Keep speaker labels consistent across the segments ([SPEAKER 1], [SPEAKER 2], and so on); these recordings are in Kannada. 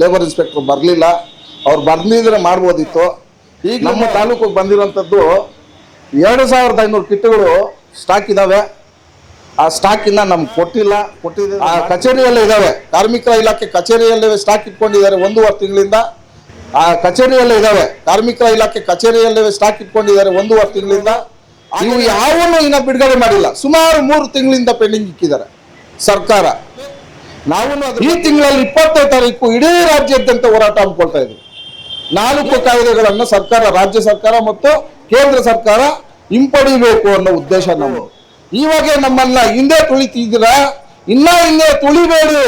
[SPEAKER 1] ಲೇಬರ್ ಇನ್ಸ್ಪೆಕ್ಟರ್ ಬರಲಿಲ್ಲ. ಅವ್ರು ಬರ್ಲಿದ್ರೆ ಮಾಡ್ಬೋದಿತ್ತು. ಈಗ ನಮ್ಮ ತಾಲೂಕಿಗೆ ಬಂದಿರುವಂಥದ್ದು ಎರಡು ಸಾವಿರದ ಐನೂರು ಕಿಟ್ಗಳು ಸ್ಟಾಕ್ ಇದಾವೆ. ಆ ಸ್ಟಾಕ್ ಇನ್ನ ನಮ್ಗೆ ಕೊಟ್ಟಿಲ್ಲ. ಕೊಟ್ಟಿದ್ದ ಆ ಕಚೇರಿಯಲ್ಲೇ ಇದಾವೆ. ಕಾರ್ಮಿಕ ಇಲಾಖೆ ಕಚೇರಿಯಲ್ಲೇ ಸ್ಟಾಕ್ ಇಟ್ಕೊಂಡಿದ್ದಾರೆ ಒಂದೂವರೆ ತಿಂಗಳಿಂದ. ಆ ಕಚೇರಿಯಲ್ಲೇ ಇದಾವೆ. ಕಾರ್ಮಿಕ ಇಲಾಖೆ ಕಚೇರಿಯಲ್ಲೇ ಸ್ಟಾಕ್ ಇಟ್ಕೊಂಡಿದ್ದಾರೆ ಒಂದೂವರೆ ತಿಂಗಳಿಂದ. ಇವು ಯಾವನ್ನೂ ಇನ್ನ ಬಿಡುಗಡೆ ಮಾಡಿಲ್ಲ. ಸುಮಾರು ಮೂರು ತಿಂಗಳಿಂದ ಪೆಂಡಿಂಗ್ ಇಕ್ಕಿದ್ದಾರೆ. ಸರ್ಕಾರ. ನಾವು ಈ ತಿಂಗಳಲ್ಲಿ ಇಪ್ಪತ್ತೈದು ತಾರೀಕು ಇಡೀ ರಾಜ್ಯಾದ್ಯಂತ ಹೋರಾಟ ಹಮ್ಮಿಕೊಳ್ತಾ ಇದ್ರು ನಾಲ್ಕು ಕಾಯ್ದೆಗಳನ್ನು ಸರ್ಕಾರ ರಾಜ್ಯ ಸರ್ಕಾರ ಮತ್ತು ಕೇಂದ್ರ ಸರ್ಕಾರ ಹಿಂಪಡಿಬೇಕು ಅನ್ನೋ ಉದ್ದೇಶ ನಮ್ಮದು. ಇವಾಗ ನಮ್ಮನ್ನ ಹಿಂದೆ ತುಳಿತಿದ್ದೀರಾ? ಇನ್ನ ಹಿಂದೆ ತುಳಿಬೇಡಿ.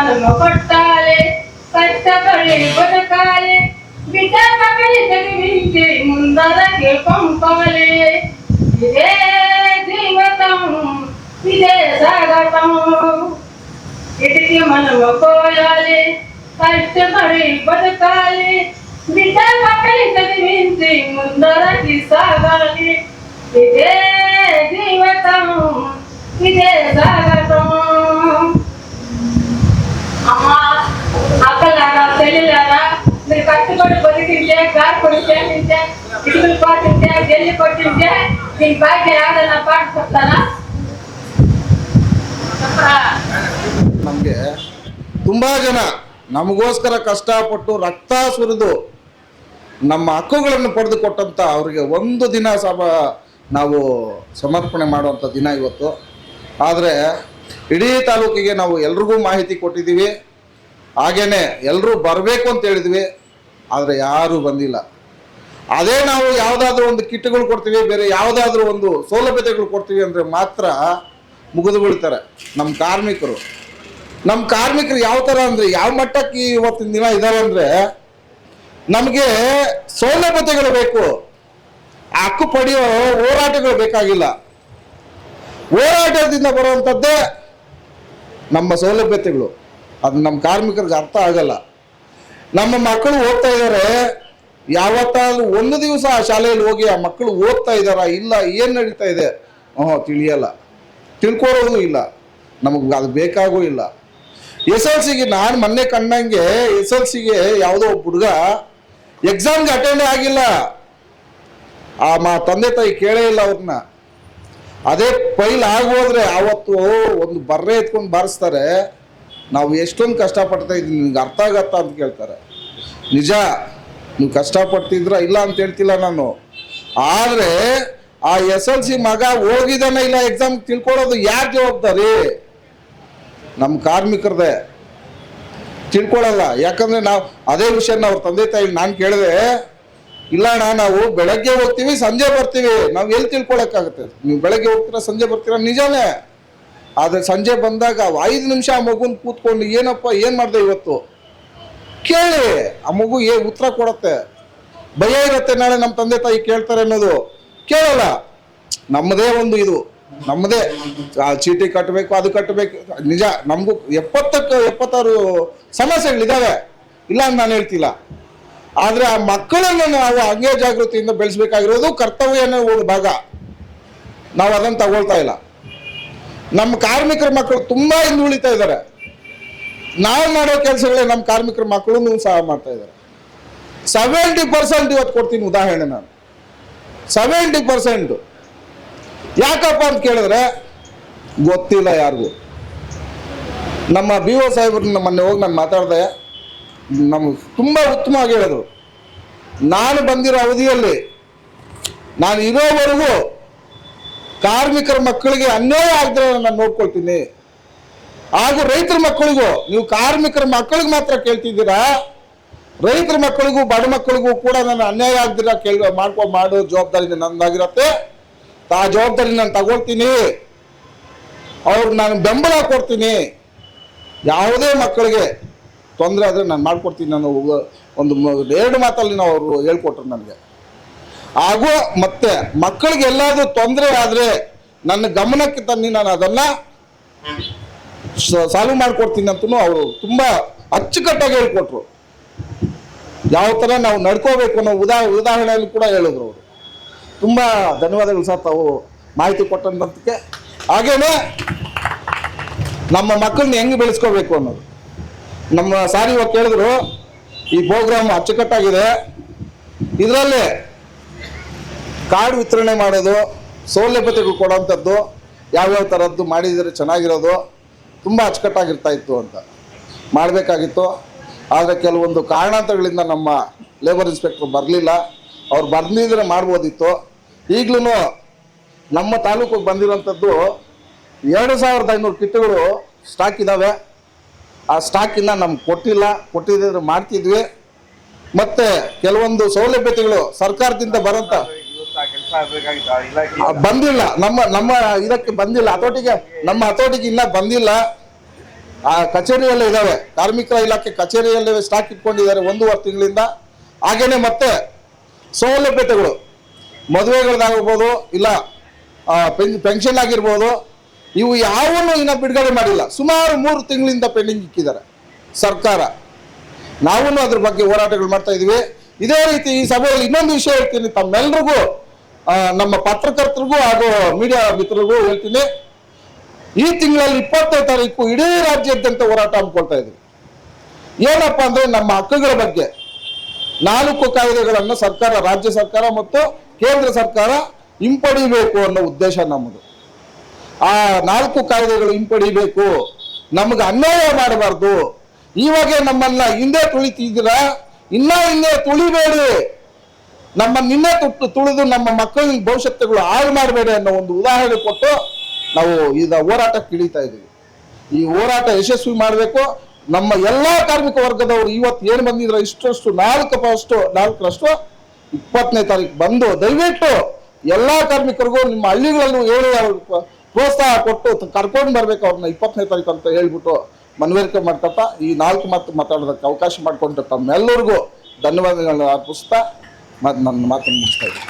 [SPEAKER 2] మనము కొట్టాలి కష్టపడి బతకాలి. బిడ్డ పక్కని చదివించి ముందరకి పంపాలి ఇదే జీవితం ఇదే ఇటుకి మనము కష్టపడి బతకాలి. బిడ్డ చదివించి ముందరకి సాగాలి. ఇదే ಕಾರ್ ಕೊಡುತ್ತೆ ನಿಂತೆ ಕೋರ್ಟ್ ಇದೆ ಡೆಲ್ಲಿ ಕೊಟ್ಟಿದ್ದೆ ನಿನ್ ಬಾಯ್ಗೆ ಯಾವ್ದನ್ನ ಪಾಠಿಸ್ತಾನ
[SPEAKER 1] ನಮಗೆ ತುಂಬಾ ಜನ ನಮಗೋಸ್ಕರ ಕಷ್ಟಪಟ್ಟು ರಕ್ತ ಸುರಿದು ನಮ್ಮ ಹಕ್ಕುಗಳನ್ನು ಪಡೆದುಕೊಟ್ಟಂಥ ಅವರಿಗೆ ಒಂದು ದಿನ ಸಮ ನಾವು ಸಮರ್ಪಣೆ ಮಾಡುವಂತ ದಿನ ಇವತ್ತು. ಆದರೆ ಇಡೀ ತಾಲೂಕಿಗೆ ನಾವು ಎಲ್ರಿಗೂ ಮಾಹಿತಿ ಕೊಟ್ಟಿದೀವಿ ಹಾಗೇನೆ ಎಲ್ಲರೂ ಬರಬೇಕು ಅಂತ ಹೇಳಿದ್ವಿ. ಆದರೆ ಯಾರೂ ಬಂದಿಲ್ಲ. ಅದೇ ನಾವು ಯಾವುದಾದ್ರೂ ಒಂದು ಕಿಟ್ಗಳು ಕೊಡ್ತೀವಿ, ಬೇರೆ ಯಾವುದಾದ್ರೂ ಒಂದು ಸೌಲಭ್ಯತೆಗಳು ಕೊಡ್ತೀವಿ ಅಂದರೆ ಮಾತ್ರ ಮುಗಿದು ಬೀಳ್ತಾರೆ ನಮ್ಮ ಕಾರ್ಮಿಕರು. ನಮ್ಮ ಕಾರ್ಮಿಕರು ಯಾವ ಥರ ಅಂದರೆ, ಯಾವ ಮಟ್ಟಕ್ಕೆ ಇವತ್ತಿನ ದಿನ ಇದ್ದಾರೆ ಅಂದರೆ, ನಮಗೆ ಸೌಲಭ್ಯತೆಗಳು ಬೇಕು. ಹಕ್ಕು ಪಡೆಯೋ ಹೋರಾಟಗಳು ಬೇಕಾಗಿಲ್ಲ. ಹೋರಾಟದಿಂದ ಬರುವಂಥದ್ದೇ ನಮ್ಮ ಸೌಲಭ್ಯತೆಗಳು. ಅದು ನಮ್ಮ ಕಾರ್ಮಿಕರಿಗೆ ಅರ್ಥ ಆಗಲ್ಲ. ನಮ್ಮ ಮಕ್ಕಳು ಓದ್ತಾ ಇದ್ದಾರೆ ಯಾವತ್ತಾದ್ರೂ ಒಂದು ದಿವಸ ಆ ಶಾಲೆಯಲ್ಲಿ ಹೋಗಿ ಆ ಮಕ್ಕಳು ಓದ್ತಾ ಇದ್ದಾರಾ ಇಲ್ಲ, ಏನು ನಡೀತಾ ಇದೆ? ಹ್ಞೂ ತಿಳಿಯಲ್ಲ. ತಿಳ್ಕೊಳ್ಳೋದು ಇಲ್ಲ. ನಮಗೆ ಅದು ಬೇಕಾಗೂ ಇಲ್ಲ. ಎಸ್ ಎಲ್ ಸಿಗೆ ನಾನು ಮೊನ್ನೆ ಕಂಡಂಗೆ ಎಸ್ ಎಲ್ ಸಿಗೆ ಯಾವುದೋ ಒಬ್ಬ ಹುಡುಗ ಎಕ್ಸಾಮ್ಗೆ ಅಟೆಂಡ್ ಆಗಿಲ್ಲ. ಆ ಮಾ ತಂದೆ ತಾಯಿ ಕೇಳೇ ಇಲ್ಲ ಅವ್ರನ್ನ ಅದೇ ಫೈಲ್ ಆಗೋದ್ರೆ ಆವತ್ತು ಒಂದು ಬರ್ರೆ ಎತ್ಕೊಂಡು ಬಾರಿಸ್ತಾರೆ. ನಾವು ಎಷ್ಟೊಂದು ಕಷ್ಟಪಡ್ತಾ ಇದ್ದೀವಿ ನಿಮ್ಗೆ ಅರ್ಥ ಆಗತ್ತಾ ಅಂತ ಕೇಳ್ತಾರೆ. ನಿಜ, ನೀವು ಕಷ್ಟಪಡ್ತಿದ್ರ ಇಲ್ಲ ಅಂತ ಹೇಳ್ತಿಲ್ಲ ನಾನು. ಆದರೆ, ಆ ಎಸ್ ಎಲ್ ಸಿ ಮಗ ಹೋಗಿದಾನ ಇಲ್ಲ ಎಕ್ಸಾಮ್ ತಿಳ್ಕೊಳ್ಳೋದು ಯಾರ ಜವಾಬ್ದಾರಿ? ನಮ್ಮ ಕಾರ್ಮಿಕರದೆ. ತಿಳ್ಕೊಳ್ಳಲ್ಲ, ಯಾಕಂದ್ರೆ ನಾವು ಅದೇ ವಿಷಯನ ಅವ್ರ ತಂದೆ ತಾಯಿ ನಾನು ಕೇಳಿದೆ, ಇಲ್ಲ ಅಣ್ಣ, ನಾವು ಬೆಳಗ್ಗೆ ಹೋಗ್ತೀವಿ, ಸಂಜೆ ಬರ್ತೀವಿ. ನಾವು ಎಲ್ಲಿ ತಿಳ್ಕೊಳಕ್ಕಾಗುತ್ತೆ? ನೀವು ಬೆಳಗ್ಗೆ ಹೋಗ್ತೀರಾ, ಸಂಜೆ ಬರ್ತೀರಾ? ನಿಜಾನೇ. ಆದ್ರೆ ಸಂಜೆ ಬಂದಾಗ ಐದು ನಿಮಿಷ ಆ ಮಗುನ್ ಕೂತ್ಕೊಂಡು ಏನಪ್ಪ, ಏನ್ ಮಾಡ್ದೆ ಇವತ್ತು? ಕೇಳಿ. ಆ ಮಗು ಏ ಉತ್ತರ ಕೊಡತ್ತೆ? ಭಯ ಇರುತ್ತೆ ನಾಳೆ ನಮ್ಮ ತಂದೆ ತಾಯಿ ಕೇಳ್ತಾರೆ ಅನ್ನೋದು. ಕೇಳಲ್ಲ. ನಮ್ಮದೇ ಒಂದು ಇದು. ನಮ್ಮದೇ. ಚೀಟಿ ಕಟ್ಟಬೇಕು ಅದು ಕಟ್ಟಬೇಕು ನಿಜ, ನಮಗೂ ಎಪ್ಪತ್ತಕ್ಕೆ, ಎಪ್ಪತ್ತಾರು ಸಮಸ್ಯೆಗಳಿದ್ದಾವೆ ಇಲ್ಲ ಅಂತ ನಾನು ಹೇಳ್ತಿಲ್ಲ. ಆದ್ರೆ ಆ ಮಕ್ಕಳನ್ನು ನಾವು ಹಂಗೆ ಜಾಗೃತಿಯಿಂದ ಬೆಳೆಸಬೇಕಾಗಿರೋದು ಕರ್ತವ್ಯನೇ ಒಂದು ಭಾಗ. ನಾವು ಅದನ್ನು ತಗೊಳ್ತಾ ಇಲ್ಲ. ನಮ್ಮ ಕಾರ್ಮಿಕರ ಮಕ್ಕಳು ತುಂಬಾ ಹಿಂದುಳಿತಾ ಇದ್ದಾರೆ. ನಾವು ಮಾಡೋ ಕೆಲಸಗಳೇ ನಮ್ಮ ಕಾರ್ಮಿಕರ ಮಕ್ಕಳು ಸಹ ಮಾಡ್ತಾ ಇದ್ದಾರೆ. ಸೆವೆಂಟಿ ಪರ್ಸೆಂಟ್ ಇವತ್ತು ಕೊಡ್ತೀನಿ ಉದಾಹರಣೆ ನಾನು. ಸೆವೆಂಟಿ ಪರ್ಸೆಂಟ್ ಯಾಕಪ್ಪ ಅಂತ ಕೇಳಿದ್ರೆ, ಗೊತ್ತಿಲ್ಲ ಯಾರಿಗೂ. ನಮ್ಮ ಬಿ ಓ ಸಾಹೇಬ್ರನ್ನ ಮೊನ್ನೆ ಹೋಗಿ ನಾನು ಮಾತಾಡಿದೆ ನಮ್ಗೆ ತುಂಬ ಉತ್ತಮವಾಗಿ ಹೇಳಿದ್ರು. ನಾನು ಬಂದಿರೋ ಅವಧಿಯಲ್ಲಿ, ನಾನು ಇರೋವರೆಗೂ ಕಾರ್ಮಿಕರ ಮಕ್ಕಳಿಗೆ ಅನ್ಯಾಯ ಆಗದೆ ನಾನು ನೋಡ್ಕೊಳ್ತೀನಿ. ಹಾಗೂ ರೈತರ ಮಕ್ಕಳಿಗೂ, ನೀವು ಕಾರ್ಮಿಕರ ಮಕ್ಕಳಿಗೆ ಮಾತ್ರ ಕೇಳ್ತಿದ್ದೀರಾ? ರೈತರ ಮಕ್ಕಳಿಗೂ, ಬಡ ಮಕ್ಕಳಿಗೂ ಕೂಡ ನಾನು ಅನ್ಯಾಯ ಆಗ್ದಿರ ಕೇಳ, ಮಾಡ್ಕೊ, ಮಾಡೋ ಜವಾಬ್ದಾರಿ ನಂದಾಗಿರತ್ತೆ. ಆ ಜವಾಬ್ದಾರಿ ನಾನು ತಗೊಳ್ತೀನಿ. ಅವ್ರಿಗೆ ನಾನು ಬೆಂಬಲ ಕೊಡ್ತೀನಿ. ಯಾವುದೇ ಮಕ್ಕಳಿಗೆ ತೊಂದರೆ ಆದರೆ ನಾನು ಮಾಡ್ಕೊಡ್ತೀನಿ ನಾನು ಒಂದು ಎರಡು ಮಾತಲ್ಲಿ ನಾವು ಅವರು ಹೇಳ್ಕೊಟ್ರು ನನಗೆ. ಹಾಗೂ ಮತ್ತೆ ಮಕ್ಕಳಿಗೆ ಎಲ್ಲಾದ್ರೂ ತೊಂದರೆ ಆದರೆ ನನ್ನ ಗಮನಕ್ಕೆ ತನ್ನಿ ನಾನು ಅದನ್ನು ಸಾಲ್ವ್ ಮಾಡ್ಕೊಡ್ತೀನಿ ಅಂತ ಅವರು ತುಂಬ ಅಚ್ಚುಕಟ್ಟಾಗಿ ಹೇಳ್ಕೊಟ್ರು. ಯಾವ ಥರ ನಾವು ನಡ್ಕೋಬೇಕು ಅನ್ನೋ ಉದಾ, ಉದಾಹರಣೆಯಲ್ಲಿ ಕೂಡ ಹೇಳಿದ್ರು ಅವರು. ತುಂಬ ಧನ್ಯವಾದಗಳು ಸರ್ ತಾವು ಮಾಹಿತಿ ಕೊಟ್ಟಂತಕ್ಕೆ. ಹಾಗೇನೆ ನಮ್ಮ ಮಕ್ಕಳನ್ನ ಹೆಂಗೆ ಬೆಳೆಸ್ಕೋಬೇಕು ಅನ್ನೋದು. ನಮ್ಮ ಸಾರಿ ಇವಾಗ ಕೇಳಿದ್ರು, ಈ ಪ್ರೋಗ್ರಾಮ್ ಅಚ್ಚುಕಟ್ಟಾಗಿದೆ. ಇದರಲ್ಲಿ ಕಾರ್ಡ್ ವಿತರಣೆ ಮಾಡೋದು ಸೌಲಭ್ಯತೆಗಳು ಕೊಡೋವಂಥದ್ದು ಯಾವ್ಯಾವ ಥರದ್ದು ಮಾಡಿದರೆ ಚೆನ್ನಾಗಿರೋದು ತುಂಬ ಅಚ್ಚುಕಟ್ಟಾಗಿರ್ತಾ ಇತ್ತು ಅಂತ ಮಾಡಬೇಕಾಗಿತ್ತು. ಆದರೆ ಕೆಲವೊಂದು ಕಾರಣಾಂತರಗಳಿಂದ ನಮ್ಮ ಲೇಬರ್ ಇನ್ಸ್ಪೆಕ್ಟರ್ ಬರಲಿಲ್ಲ. ಅವ್ರು ಬಂದಿದ್ರೆ ಮಾಡ್ಬೋದಿತ್ತು. ಈಗಲೂ ನಮ್ಮ ತಾಲೂಕಿಗೆ ಬಂದಿರೋಂಥದ್ದು ಎರಡು ಸಾವಿರದ ಐನೂರು ಕಿಟ್ಗಳು ಸ್ಟಾಕ್ ಇದ್ದಾವೆ ಆ ಸ್ಟಾಕಿಂದ ನಮ್ಗೆ ಕೊಟ್ಟಿಲ್ಲ. ಕೊಟ್ಟಿದ್ರೆ ಮಾಡ್ತಿದ್ವಿ. ಮತ್ತು ಕೆಲವೊಂದು ಸೌಲಭ್ಯತೆಗಳು ಸರ್ಕಾರದಿಂದ ಬರೋಂಥ ಬಂದಿಲ್ಲ. ನಮ್ಮ ನಮ್ಮ ಇದಕ್ಕೆ ಬಂದಿಲ್ಲ. ಹತೋಟಿಗೆ, ನಮ್ಮ ಹತೋಟಿಗೆ ಇಲ್ಲ, ಬಂದಿಲ್ಲ. ಆ ಕಚೇರಿಯಲ್ಲೇ ಇದಾವೆ ಕಾರ್ಮಿಕರ ಇಲಾಖೆ ಕಚೇರಿಯಲ್ಲೇ ಸ್ಟಾಕ್ ಇಟ್ಕೊಂಡಿದ್ದಾರೆ ಒಂದೂವರೆ ತಿಂಗಳಿಂದ. ಹಾಗೇನೆ ಮತ್ತೆ ಸೌಲಭ್ಯತೆಗಳು. ಮದುವೆಗಳದ್ದಾಗಿರ್ಬೋದು ಇಲ್ಲ ಪೆನ್ಷನ್ ಆಗಿರ್ಬೋದು, ಇವು ಯಾವನ್ನೂ ಇನ್ನ ಬಿಡುಗಡೆ ಮಾಡಿಲ್ಲ. ಸುಮಾರು ಮೂರು ತಿಂಗಳಿಂದ ಪೆಂಡಿಂಗ್ ಇಕ್ಕಿದ್ದಾರೆ ಸರ್ಕಾರ. ನಾವೂ ಅದ್ರ ಬಗ್ಗೆ ಹೋರಾಟಗಳು ಮಾಡ್ತಾ ಇದೀವಿ ಇದೇ ರೀತಿ ಈ ಸಭೆಯಲ್ಲಿ ಇನ್ನೊಂದು ವಿಷಯ ಹೇಳ್ತೀನಿ. ತಮ್ಮೆಲ್ರಿಗೂ ನಮ್ಮ ಪತ್ರಕರ್ತರಿಗೂ ಹಾಗೂ ಮೀಡಿಯಾ ಮಿತ್ರರಿಗೂ ಹೇಳ್ತೀನಿ, ಈ ತಿಂಗಳಲ್ಲಿ ಇಪ್ಪತ್ತೈದು ತಾರೀಕು ಇಡೀ ರಾಜ್ಯಾದ್ಯಂತ ಹೋರಾಟ ಹಮ್ಮಿಕೊಳ್ತಾ ಇದ್ವಿ ಏನಪ್ಪಾ ಅಂದ್ರೆ ನಮ್ಮ ಹಕ್ಕುಗಳ ಬಗ್ಗೆ ನಾಲ್ಕು ಕಾಯ್ದೆಗಳನ್ನು ಸರ್ಕಾರ, ರಾಜ್ಯ ಸರ್ಕಾರ ಮತ್ತು ಕೇಂದ್ರ ಸರ್ಕಾರ ಹಿಂಪಡಿಬೇಕು ಅನ್ನೋ ಉದ್ದೇಶ ನಮ್ಮದು. ಆ ನಾಲ್ಕು ಕಾಯ್ದೆಗಳು ಹಿಂಪಡಿಬೇಕು, ನಮಗೆ ಅನ್ಯಾಯ ಮಾಡಬಾರ್ದು. ಇವಾಗ ನಮ್ಮನ್ನ ಹಿಂದೆ ತುಳಿತಿದ್ದೀರ? ಇನ್ನ ಹಿಂದೆ ತುಳಿಬೇಡಿ. ನಮ್ಮ ನಿನ್ನೆ ತುಟ್ಟು ತುಳಿದು ನಮ್ಮ ಮಕ್ಕಳಿನ ಭವಿಷ್ಯತ್ತುಗಳು ಹಾಳು ಮಾಡಬೇಡಿ ಅನ್ನೋ ಒಂದು ಉದಾಹರಣೆ ಕೊಟ್ಟು ನಾವು ಈಗ ಹೋರಾಟಕ್ಕೆ ಇಳಿತಾ ಇದ್ದೀವಿ. ಈ ಹೋರಾಟ ಯಶಸ್ವಿ ಮಾಡಬೇಕು. ನಮ್ಮ ಎಲ್ಲಾ ಕಾರ್ಮಿಕ ವರ್ಗದವರು ಇವತ್ತು ಏನು ಬಂದಿದ್ರ ಇಷ್ಟರಷ್ಟು ನಾಲ್ಕು ಅಷ್ಟು ನಾಲ್ಕರಷ್ಟು ಇಪ್ಪತ್ತನೇ ತಾರೀಕು ಬಂದು ದಯವಿಟ್ಟು ಎಲ್ಲಾ ಕಾರ್ಮಿಕರಿಗೂ ನಿಮ್ಮ ಹಳ್ಳಿಗಳಲ್ಲೂ ಹೇಳಿ ಪ್ರೋತ್ಸಾಹ ಕೊಟ್ಟು ಕರ್ಕೊಂಡು ಬರ್ಬೇಕು ಅವ್ರನ್ನ ಇಪ್ಪತ್ತನೇ ತಾರೀಕು ಅಂತ ಹೇಳ್ಬಿಟ್ಟು ಮನವರಿಕೆ ಮಾಡ್ಕೊತಾ ಈ ನಾಲ್ಕು ಮಾತು ಮಾತಾಡೋದಕ್ಕೆ ಅವಕಾಶ ಮಾಡಿಕೊಂಡು ತಮ್ಮೆಲ್ಲರಿಗೂ ಧನ್ಯವಾದಗಳನ್ನ ಅರ್ಪಿಸ್ತಾ ಮತ್ತು ನನ್ನ ಮಾತನ್ನು ಮುಗಿಸ್ತಾ ಇದ್ದೀನಿ.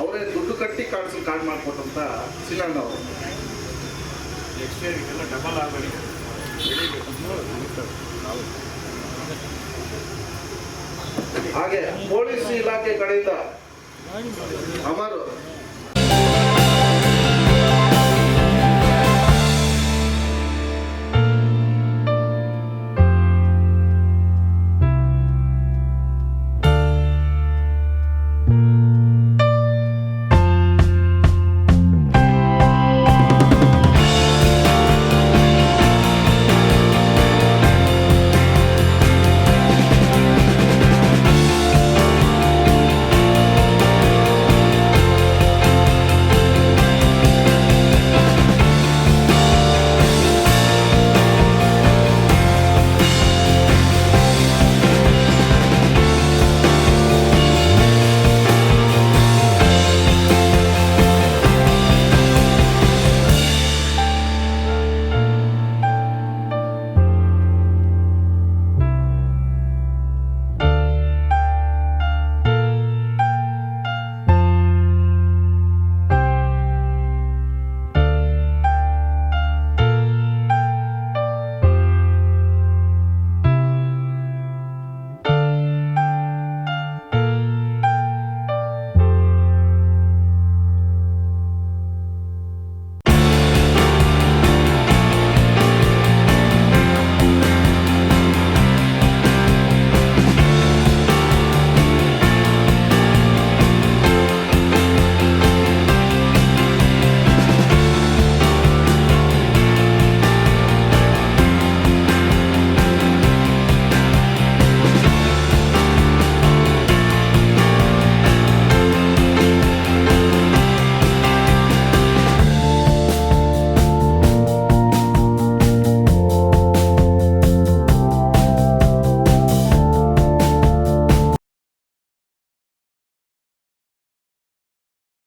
[SPEAKER 1] ಅವರೇ ದುಡ್ಡು ಕಟ್ಟಿ ಕಾಣಿಸ್ ಕಾರ್ಡ್ ಮಾಡಿಕೊಟ್ಟಂಥ ಸಿಲಾಂಡ್ ಅವರು.
[SPEAKER 3] ನೆಕ್ಸ್ಟ್ ಇಯರ್ ಇದೆಲ್ಲ ಡಬಲ್ ಆಗಬೇಡಿ
[SPEAKER 1] ಹಾಗೆ ಪೊಲೀಸ್ ಇಲಾಖೆ ಕಡೆಯಿಂದ ಅಮರು